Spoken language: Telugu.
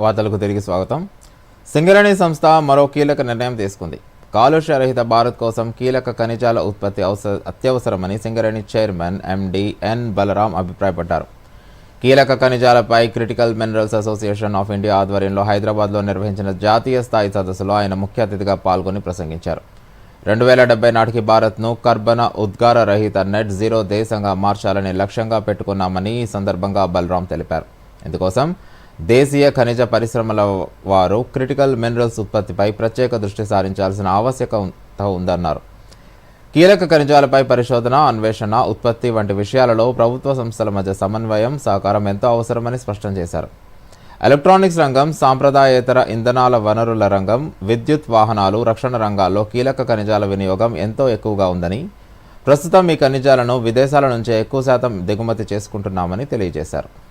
వార్తలకు తిరిగి స్వాగతం. సింగరేణి సంస్థ మరో కీలక నిర్ణయం తీసుకుంది. కాలుష్య రహిత భారత్ కోసం కీలక ఖనిజాల ఉత్పత్తి అవసర అత్యవసరమని Singareni chairman MD N Balaram అభిప్రాయపడ్డారు. కీలక ఖనిజాలపై critical minerals association of India ఆధ్వర్యంలో హైదరాబాద్లో నిర్వహించిన జాతీయ స్థాయి సదస్సులో ఆయన ముఖ్య అతిథిగా పాల్గొని ప్రసంగించారు. రెండు వేల డెబ్బై నాటికి భారత్ను కర్బన ఉద్గార రహిత నెట్ జీరో దేశంగా మార్చాలని లక్ష్యంగా పెట్టుకున్నామని ఈ సందర్భంగా బలరాం తెలిపారు. ఇందుకోసం దేశీయ ఖనిజ పరిశ్రమల వారు క్రిటికల్ మినరల్స్ ఉత్పత్తిపై ప్రత్యేక దృష్టి సారించాల్సిన ఆవశ్యకత ఉందన్నారు. కీలక ఖనిజాలపై పరిశోధన అన్వేషణ ఉత్పత్తి వంటి విషయాలలో ప్రభుత్వ సంస్థల మధ్య సమన్వయం సహకారం ఎంతో అవసరమని స్పష్టం చేశారు. ఎలక్ట్రానిక్స్ రంగం సాంప్రదాయేతర ఇంధనాల వనరుల రంగం విద్యుత్ వాహనాలు రక్షణ రంగాల్లో కీలక ఖనిజాల వినియోగం ఎంతో ఎక్కువగా ఉందని ప్రస్తుతం ఈ ఖనిజాలను విదేశాల నుంచే ఎక్కువ శాతం దిగుమతి చేసుకుంటున్నామని తెలియజేశారు.